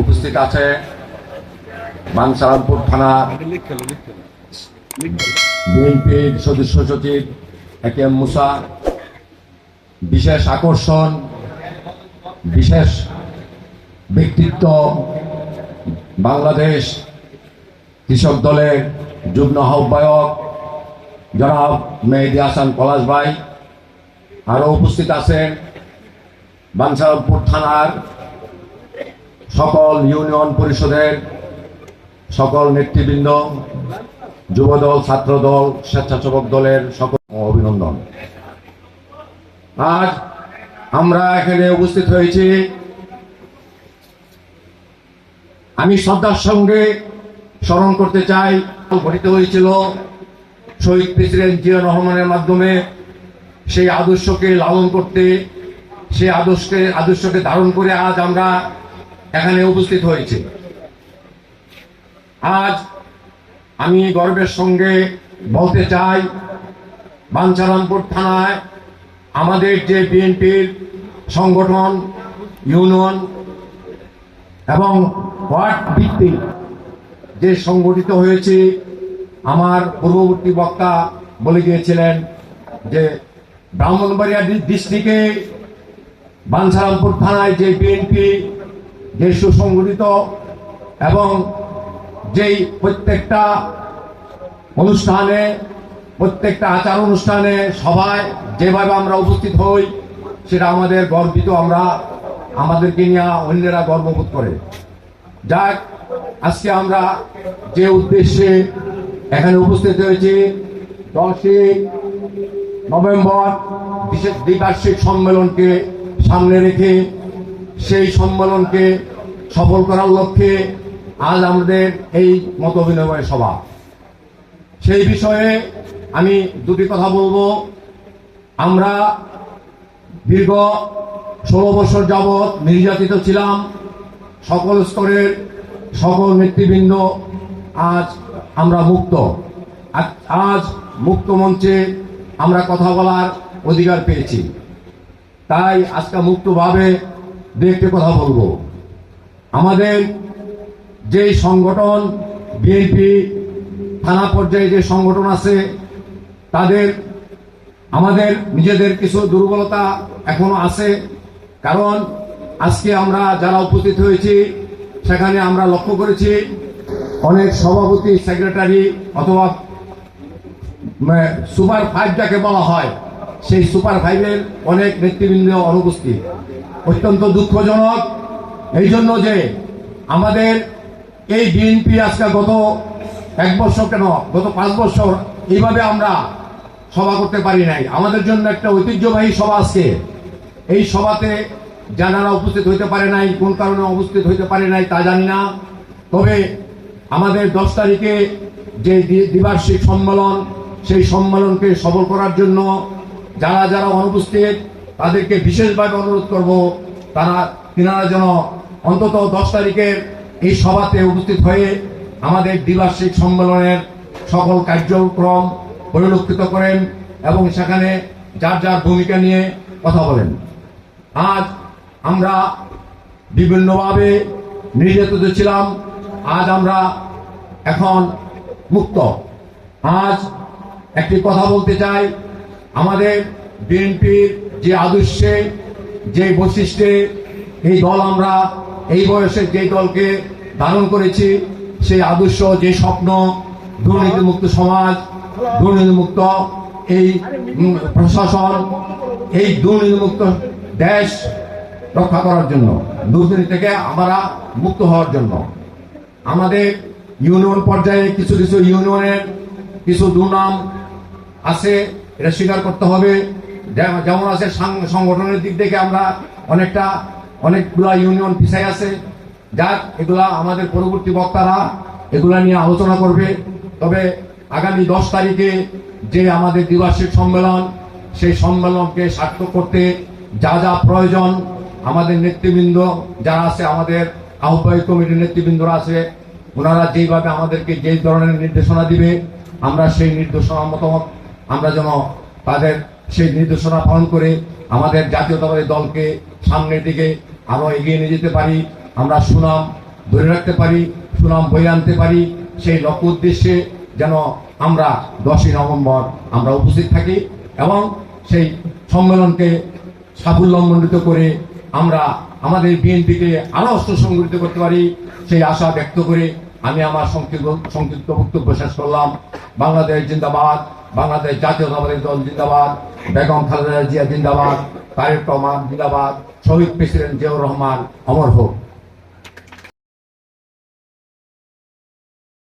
উপস্থিত আছে বানসারামপুর থানা বিএনপির সদস্য সচিব এ কে এম মুসা। বিশেষ আকর্ষণ, বিশেষ ব্যক্তিত্ব বাংলাদেশ কৃষক দলের যুগ্ম আহ্বায়ক জনাব মেহেদি হাসান পলাশ ভাই। আরও উপস্থিত আছেন বাঞ্ছারামপুর থানার সকল ইউনিয়ন পরিষদের সকল নেতৃবৃন্দ, যুবদল, ছাত্রদল, স্বেচ্ছাসেবক দলের সকল অভিনন্দন। আজ আমরা এখানে উপস্থিত হয়েছি। আমি শ্রদ্ধার সঙ্গে স্মরণ করতে চাই। গঠিত হয়েছিল শহীদ প্রেসিডেন্ট জিয়া রহমানের মাধ্যমে সেই আদর্শকে লালন করতে, সেই আদর্শকে আদর্শকে ধারণ করে আজ আমরা এখানে উপস্থিত হয়েছি। আজ আমি গর্বের সঙ্গে বলতে চাই, বাঞ্ছারামপুর থানায় আমাদের যে বিএনপির সংগঠন, ইউনিয়ন এবং ওয়ার্ড ভিত্তিক যে সংগঠিত হয়েছে, আমার পূর্ববর্তী বক্তা বলে গিয়েছিলেন যে ব্রাহ্মণবাড়িয়া ডিস্ট্রিক্টে বাঞ্ছারামপুর থানায় যে বিএনপি যে সুসংগঠিত এবং যেই প্রত্যেকটা অনুষ্ঠানে, প্রত্যেকটা আচার অনুষ্ঠানে সবাই যেভাবে আমরা উপস্থিত হই, সেটা আমাদের গর্বিত আমরা, আমাদেরকে নিয়ে অন্যেরা গর্ববোধ করে। যাক, আজকে আমরা যে উদ্দেশ্যে এখানে উপস্থিত হয়েছি, দশই নভেম্বর বিশেষ দ্বিবার্ষিক সম্মেলনকে সামনে রেখে সেই সম্মেলনকে সফল করার লক্ষ্যে আজ আমাদের এই মত বিনিময় সভা। সেই বিষয়ে আমি দুটি কথা বলব। আমরা দীর্ঘ ষোলো বছর যাবৎ নির্যাতিত ছিলাম। সকল স্তরের সকল নেতৃবৃন্দ আজ আমরা মুক্ত। আজ- মুক্ত মঞ্চে আমরা কথা বলার অধিকার পেয়েছি। তাই আজকে মুক্তভাবে দু একটি কথা বলব। আমাদের যে সংগঠন, বিএনপি, থানা পর্যায়ে যে সংগঠন আছে, তাদের, আমাদের নিজেদের কিছু দুর্বলতা এখনও আছে। কারণ আজকে আমরা যারা উপস্থিত হয়েছি, সেখানে আমরা লক্ষ্য করেছি, অনেক সভাপতি, সেক্রেটারি অথবা সুপার ফাইভ যাকে বলা হয়। সেই সুপার ফাইভের অনেক নেতৃবৃন্দ অনুপস্থিত। অত্যন্ত দুঃখজনক। এই জন্য যে আমাদের এই বিএনপি আজকে গত এক বছর কেন, গত পাঁচ বছর এইভাবে আমরা সভা করতে পারি নাই। আমাদের জন্য একটা ঐতিহ্যবাহী সভা আছে এই সভাতে যারা উপস্থিত হইতে পারে নাই, কোন কারণে উপস্থিত হইতে পারে নাই তা জানি না। তবে আমাদের দশ তারিখে যে দ্বি- দ্বিবার্ষিক সম্মেলন, সেই সম্মেলনকে সফল করার জন্য যারা যারা অনুপস্থিত তাদেরকে বিশেষভাবে অনুরোধ করব, তারা তিনারা যেন অন্তত দশ তারিখের এই সভাতে উপস্থিত হয়ে আমাদের দ্বিবার্ষিক সম্মেলনের সকল কার্যক্রম পরিলক্ষিত করেন এবং সেখানে যার যার ভূমিকা নিয়ে কথা বলেন। আজ আমরা বিভিন্নভাবে নির্যাতিত ছিলাম, আজ আমরা এখন মুক্ত। আজ একটি কথা বলতে চাই, আমাদের বিএনপির যে আদর্শে, যে বৈশিষ্ট্যে এই দল আমরা এই বয়সে যে দলকে ধারণ করেছি, সেই আদর্শ, যে স্বপ্ন, দুর্নীতিমুক্ত সমাজ, দুর্নীতিমুক্ত এই প্রশাসন, এই দুর্নীতিমুক্ত দেশ রক্ষা করার জন্য, দুর্নীতি থেকে আমরা মুক্ত হওয়ার জন্য। আমাদের ইউনিয়ন পর্যায়ে কিছু কিছু ইউনিয়নের কিছু দুর্নাম আছে, এটা স্বীকার করতে হবে। যেমন- আছে সংগঠনের দিক থেকে আমরা অনেকটা, অনেকগুলা ইউনিয়ন পিছাই আছে। যাক, এগুলা আমাদের পরবর্তী বক্তারা এগুলা নিয়ে আলোচনা করবে। তবে আগামী দশ তারিখে যে আমাদের দ্বিবার্ষিক সম্মেলন, সেই সম্মেলনকে সার্থক করতে যা যা প্রয়োজন আমাদের নেতৃবৃন্দ, যারা আছে আমাদের আহ্বায়ক কমিটির নেতৃবৃন্দরা আছে, ওনারা যেইভাবে আমাদেরকে যেই ধরনের নির্দেশনা দিবে, আমরা সেই নির্দেশনা মতো আমরা যেন তাদের সেই নির্দেশনা পালন করে আমাদের জাতীয়তাবাদী দলকে সামনের দিকে আরও এগিয়ে নিয়ে যেতে পারি। আমরা সুনাম ধরে রাখতে পারি, সুনাম বয়ে আনতে পারি। সেই লক্ষ্য উদ্দেশ্যে যেন আমরা দশই নভেম্বর আমরা উপস্থিত থাকি এবং সেই সম্মেলনকে সাফল্যমণ্ডিত করে আমরা আমাদের বিএনপিকে আরও সংগঠিত করতে পারি সেই আশা ব্যক্ত করে আমি আমার সংক্ষিপ্ত সংক্ষিপ্ত বক্তব্য শেষ করলাম। বাংলাদেশ জিন্দাবাদ। বাংলাদেশ জাতীয়তাবাদী দল জিন্দাবাদ, বেগম খালেদা জিয়া জিন্দাবাদ, তারেক রহমান জিন্দাবাদ, শহীদ প্রেসিডেন্ট জিয়াউর রহমান অমর হোক।